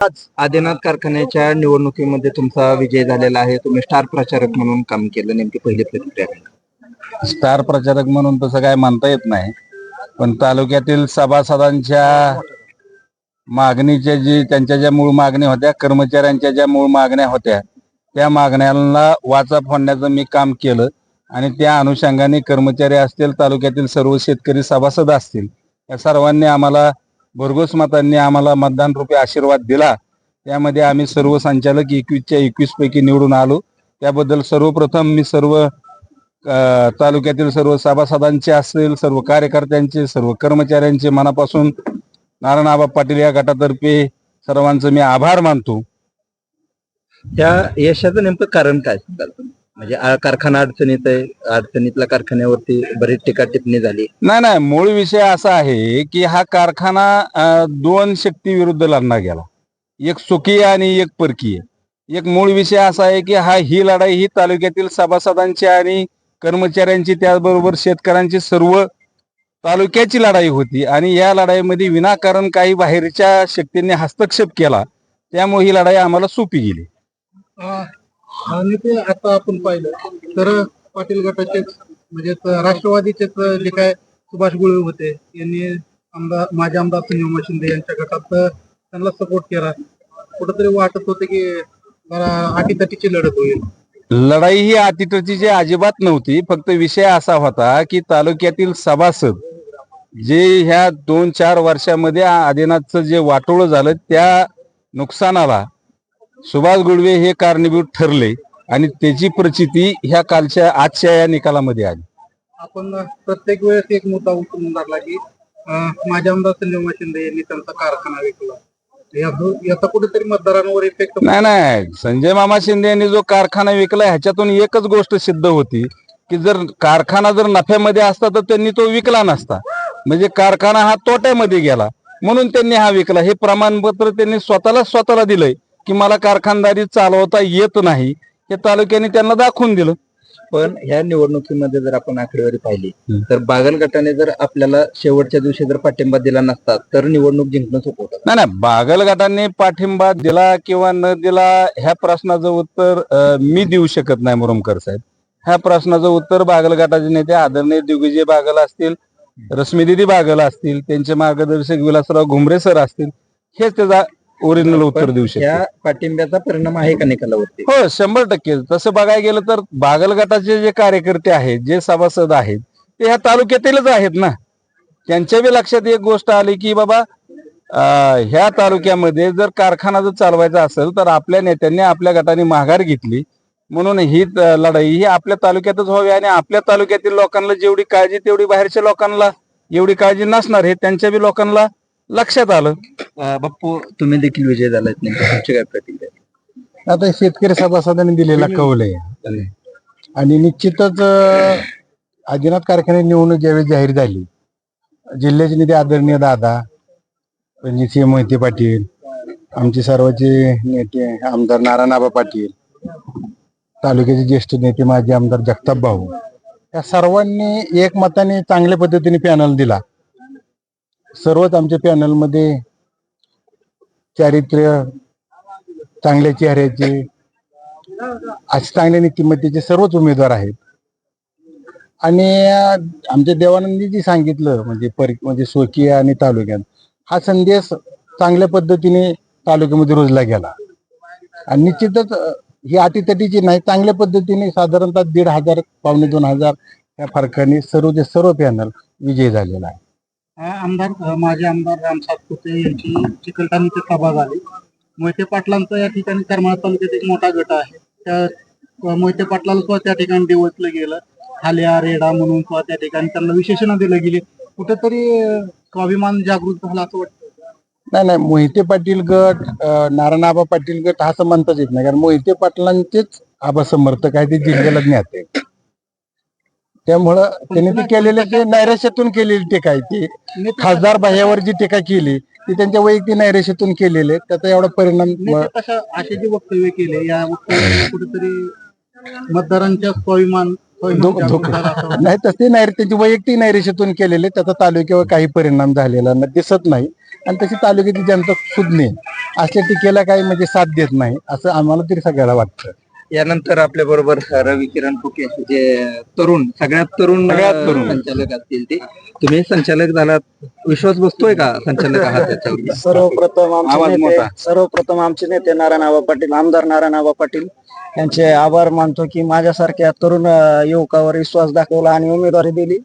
आज आदिनाथ कारखान्याच्या निवडणुकीमध्ये तुमचा विजय झालेला आहे. तुम्ही स्टार प्रचारक म्हणून काम केलं. नेमकी पहिली प्रतिक्रिया काय? स्टार प्रचारक म्हणून तसं काय म्हणता येत नाही. पण तालुक्यातील सभासदांच्या मागणीच्या जी त्यांच्या ज्या मूळ मागण्या होत्या कर्मचाऱ्यांच्या ज्या मूळ मागण्या होत्या त्या मागण्यांना वाचा फोडण्याचं मी काम केलं. आणि त्या अनुषंगाने कर्मचारी असतील तालुक्यातील सर्व शेतकरी सभासद असतील या सर्वांनी आम्हाला भरघोस मतांनी आम्हाला मतदान रुपये आशीर्वाद दिला. त्यामध्ये आम्ही सर्व संचालक एकवीसच्या एकवीस पैकी निवडून आलो. त्याबद्दल सर्वप्रथम मी सर्व तालुक्यातील सर्व सभासदांचे असतील सर्व कार्यकर्त्यांचे सर्व कर्मचाऱ्यांचे मनापासून नारायणआबा पाटील या गटातर्फे सर्वांचं मी आभार मानतो. त्या यशाचं नेमकं कारण काय सांगाल तुम्ही? म्हणजे आ- कारखाना अडचणीत आहे. अडचणीतल्या कारखान्यावरती बरीच टीका टिप्पणी झाली. नाही नाही. मूळ विषय असा आहे की हा कारखाना अ, दोन शक्ती विरुद्ध लढला गेला. एक सुकीय आणि एक परकीय एक मूळ विषय असा आहे की हा ही लढाई ही तालुक्यातील सभासदांची आणि कर्मचाऱ्यांची त्याचबरोबर शेतकऱ्यांची सर्व तालुक्याची लढाई होती. आणि या लढाईमध्ये विनाकारण काही बाहेरच्या शक्तींनी हस्तक्षेप केला. त्यामुळे ही लढाई आम्हाला सोपी गेली. आणि ते आता आपण पाहिलं तर पाटील गटाचेच म्हणजे राष्ट्रवादीचे राष्ट्रवादीचेच जे काय सुभाष गुळे होते यांनी आमदार माझे आमदार संजीव शिंदे यांच्या गटात त्यांना सपोर्ट केला. कुठंतरी वाटत होते की जरा आटीतटीची लढत होईल. लढाई ही अतिटचीची अजिबात नव्हती फक्त विषय असा होता की तालुक्यातील सभासद जे ह्या दोन चार वर्षामध्ये आदिनाथचं जे वाटोळं झालं त्या नुकसानाला सुभाष गुडवे हे कारणीभूत ठरले आणि त्याची प्रचिती ह्या कालच्या आजच्या या निकालामध्ये आली. आपण प्रत्येक वेळेस एक मुद्दा उचलून धरला की अं, माझे आमदार संजीव शिंदे यांनी त्यांचा कारखाना विकला. याचा कुठेतरी मतदारांवर इफेक्ट नाही नाही. संजय मामा शिंदे यांनी जो कारखाना विकला ह्याच्यातून एकच गोष्ट सिद्ध होती की जर कारखाना जर नफ्यामध्ये असता तर त्यांनी तो विकला नसता. म्हणजे कारखाना हा तोट्यामध्ये गेला. म्हणून त्यांनी हा विकला. हे प्रमाणपत्र त्यांनी स्वतःला स्वतःला दिलंय. की मला कारखानदारी चालवता येत नाही हे तालुक्याने त्यांना दाखवून दिलं. पण ह्या निवडणुकीमध्ये जर आपण आकडेवारी पाहिली. तर बागल गटाने जर आपल्याला शेवटच्या दिवशी जर पाठिंबा दिला नसता तर निवडणूक जिंकणं सोपं होतं. नाही नाही बागल गटाने पाठिंबा दिला किंवा न दिला ह्या प्रश्नाचं उत्तर मी देऊ शकत नाही मुरुमकर साहेब. ह्या प्रश्नाचं उत्तर बागल गटाचे नेते आदरणीय दिग्विजय बागल असतील रश्मीदिदी बागल असतील त्यांचे मार्गदर्शक विलासराव घुमरे सर असतील हेच त्याचा ओरिजिनल उत्तर देऊ शकतात या पाठिंब्याचा परिणाम आहे का निकालावरती हो शंभर टक्के. तसं बघायला गेलं तर बागल गटाचे जे कार्यकर्ते आहेत जे सभासद आहेत ते ह्या तालुक्यातीलच आहेत ना. त्यांच्या बी लक्षात एक गोष्ट आली की बाबा अं, ह्या तालुक्यामध्ये जर कारखाना जर चालवायचा असेल तर आपल्या नेत्यांनी आपल्या गटाने माघार घेतली. म्हणून ही त- लढाई ही आपल्या तालुक्यातच व्हावी आणि आपल्या तालुक्यातील लोकांना जेवढी काळजी तेवढी बाहेरच्या लोकांना एवढी काळजी नसणार हे त्यांच्या बी लोकांना लक्षात आलं. बाप्पू तुम्ही देखील विजय झालाय नेमकी. तुमची काय प्रतिक्रिया आता शेतकरी सभासदांनी दिलेला कौल आहे. आणि निश्चितच आदिनाथ कारखान्यात निवडणूक ज्यावेळी जाहीर झाली जिल्ह्याचे नेते आदरणीय दादा रणजितसिंह मोहिते पाटील आमचे सर्वांचे नेते आमदार नारायणआबा पाटील तालुक्याचे ज्येष्ठ नेते माजी आमदार जगताप भाऊ या सर्वांनी एकमताने चांगल्या पद्धतीने पॅनल दिला. सर्वच आमच्या पॅनलमध्ये चारित्र्य चांगल्या चेहऱ्याचे असे चांगल्या नीतिमत्तेचे सर्वच उमेदवार आहेत. आणि आमच्या देवानंदी जी सांगितलं म्हणजे परि म्हणजे स्वकीय आणि तालुक्यात हा संदेश चांगल्या पद्धतीने तालुक्यामध्ये रुजला गेला. आणि निश्चितच ही अटीतटीची नाही चांगल्या पद्धतीने साधारणतः दीड हजार पावणे दोन हजार या फरकाने सर्वचे सर्व पॅनल विजयी झालेला आहे. आमदार माझे आमदार राम सातपुते यांची चिकलठाणीची सभा झाली. मोहिते पाटलांचा या ठिकाणी करमाळा तालुक्यात एक मोठा गट आहे. त्या मोहिते पाटलाला सुद्धा त्या ठिकाणी दिवसलं गेलं. हाल्या रेडा म्हणून सुद्धा त्या ठिकाणी त्यांना विशेषण दिलं गेले. कुठेतरी स्वाभिमान जागृत झाला असं वाटतं. नाही नाही मोहिते पाटील गट नारायणाबा पाटील गट असं म्हणताच येत नाही. कारण मोहिते पाटलांचेच आबा समर्थक आहे ते जिल्ह्याला ज्ञात आहे. त्यामुळं त्यांनी ते केलेले ते नैराश्यातून केलेली टीका आहे ती. खासदार बाह्यावर जी टीका केली ती त्यांच्या वैयक्तिक नैराश्यातून केलेले त्याचा एवढा परिणाम असे जे वक्तव्य केले या कुठेतरी मतदारांच्या स्वाभिमान नाही तसे नैर त्यांची वैयक्तिक नैरेशेतून केलेले त्याचा तालुक्यावर काही परिणाम झालेला न- दिसत नाही. आणि तशी तालुक्याची जनता सुज्ञ आहे. असल्या टीकेला काही म्हणजे साथ देत नाही असं आम्हाला तरी सगळ्याला वाटतं. यानंतर आपल्या बरोबर रवी किरण फुके जे तरुण सगळ्यात तरुण तरुण. संचालक असतील ते. तुम्ही संचालक झालात. विश्वास बसतोय का संचालक आहात त्याच्यावर? सर्वप्रथम आमचे नेते. सर्वप्रथम आमचे नेते नारायण आबा पाटील आमदार नारायण आबा पाटील यांचे आभार मानतो की माझ्यासारख्या तरुण अ, युवकावर विश्वास दाखवला आणि उमेदवारी दिली.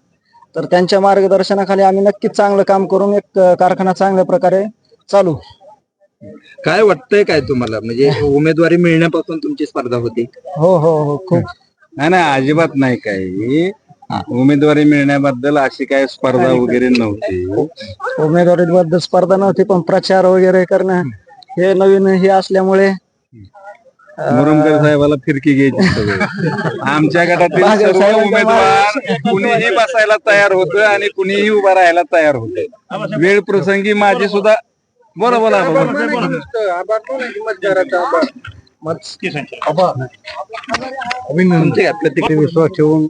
तर त्यांच्या मार्गदर्शनाखाली आम्ही नक्कीच चांगलं काम करून एक अ, कारखाना चांगल्या प्रकारे चालू. काय वाटतंय काय तुम्हाला? म्हणजे उमेदवारी मिळण्यापासून तुमची स्पर्धा होती. हो हो हो खूप. नाही नाही अजिबात नाही काही. उमेदवारी मिळण्याबद्दल अशी काही स्पर्धा वगैरे नव्हती. उमेदवारीबद्दल स्पर्धा नव्हती पण प्रचार वगैरे करणं हे नवीन हे असल्यामुळे मुरुमकर साहेबाला फिरकी घ्यायची. आमच्या गटातील सर्व उमेदवार कुणीही बसायला तयार होतं आणि कुणीही उभा राहायला तयार होत वेळ प्रसंगी माझी सुद्धा बोला बोला. बोला. तुमचे आपल्या तिकडे विश्वास ठेवून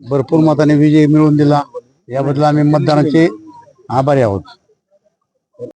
भरपूर मताने विजय मिळवून दिला. याबद्दल आम्ही मतदानाचे आभारी आहोत.